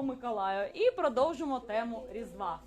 Святого Миколая і продовжимо тему Різдва.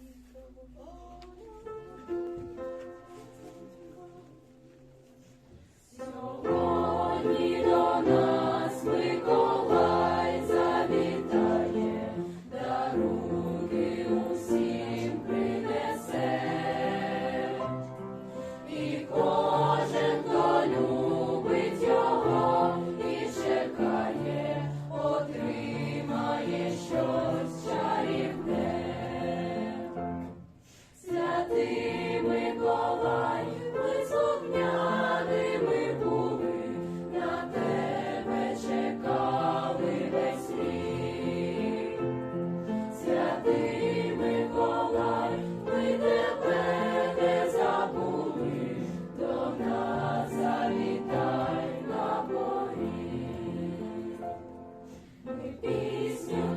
Peace.